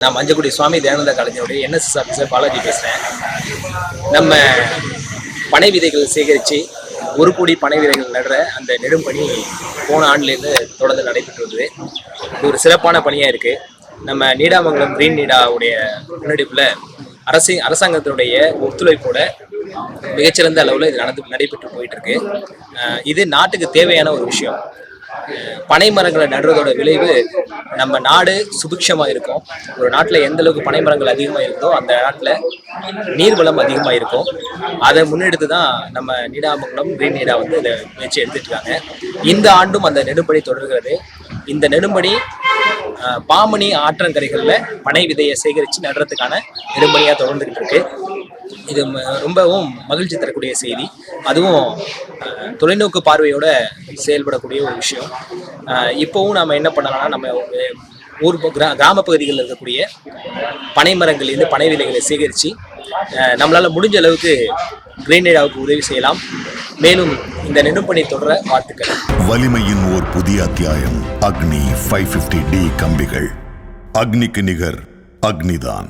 நான் மஞ்சக்குடி சுவாமி தயானந்த காலேஜினுடைய NSS officer Balaji பேசுகிறேன் நம்ம பனை விதைகள் சேகரித்து ஒரு கோடி பனை விதைகள் நடுற அந்த நெடும் பணி போன ஆண்டுலேருந்து தொடர்ந்து நடைபெற்று வருது இது ஒரு சிறப்பான பணியாக இருக்குது நம்ம நீடாமங்கலம் கிரீன் நீடாவுடைய முன்னெடுப்பில் அரசு அரசாங்கத்தினுடைய ஒத்துழைப்போட மிகச்சிறந்த அளவில் இது நடந்து நடைபெற்று போயிட்டு இருக்கு. இது நாட்டுக்கு தேவையான ஒரு விஷயம். பனை மரங்களை நடுறதோட விளைவு நம்ம நாடு சுபிக்ஷமாக இருக்கும். ஒரு நாட்டில் எந்த அளவுக்கு பனை மரங்கள் அதிகமாக இருக்கோ அந்த நாட்டில் நீர்வளம் அதிகமாக இருக்கும். அதை முன்னெடுத்து தான் நம்ம நீடாமங்கலம் கிரீன் நீடா வந்து இதை முயற்சி எடுத்துட்டு இருக்காங்க. இந்த ஆண்டும் அந்த நெடும்பணி தொடர்கிறது. இந்த நெடும்பணி பாமணி ஆற்றங்கரைகளில் பனை விதையை சேகரித்து நடுறதுக்கான நெடும்பணியாக தொடர்ந்துகிட்டு இருக்கு. இது ரொம்பவும் மகிழ்ச்சி தரக்கூடிய செய்தி. அதுவும் தொலைநோக்கு பார்வையோட செயல்படக்கூடிய ஒரு விஷயம். இப்போவும் நம்ம என்ன பண்ணலாம்னா நம்ம ஊர் கிரா கிராம பகுதிகளில் இருக்கக்கூடிய பனை மரங்கள்லேருந்து பனை விதைகளை சேகரித்து நம்மளால் முடிஞ்ச அளவுக்கு கிரீனேடாவுக்கு உதவி செய்யலாம். மேலும் இந்த நெடும்பணி தொடர வாழ்த்துக்கள். வலிமையின் ஓர் புதிய அத்தியாயம் அக்னி ஃபைவ் ஃபிஃப்டி டி கம்பிகள். அக்னிக்கு நிகர் அக்னிதான்.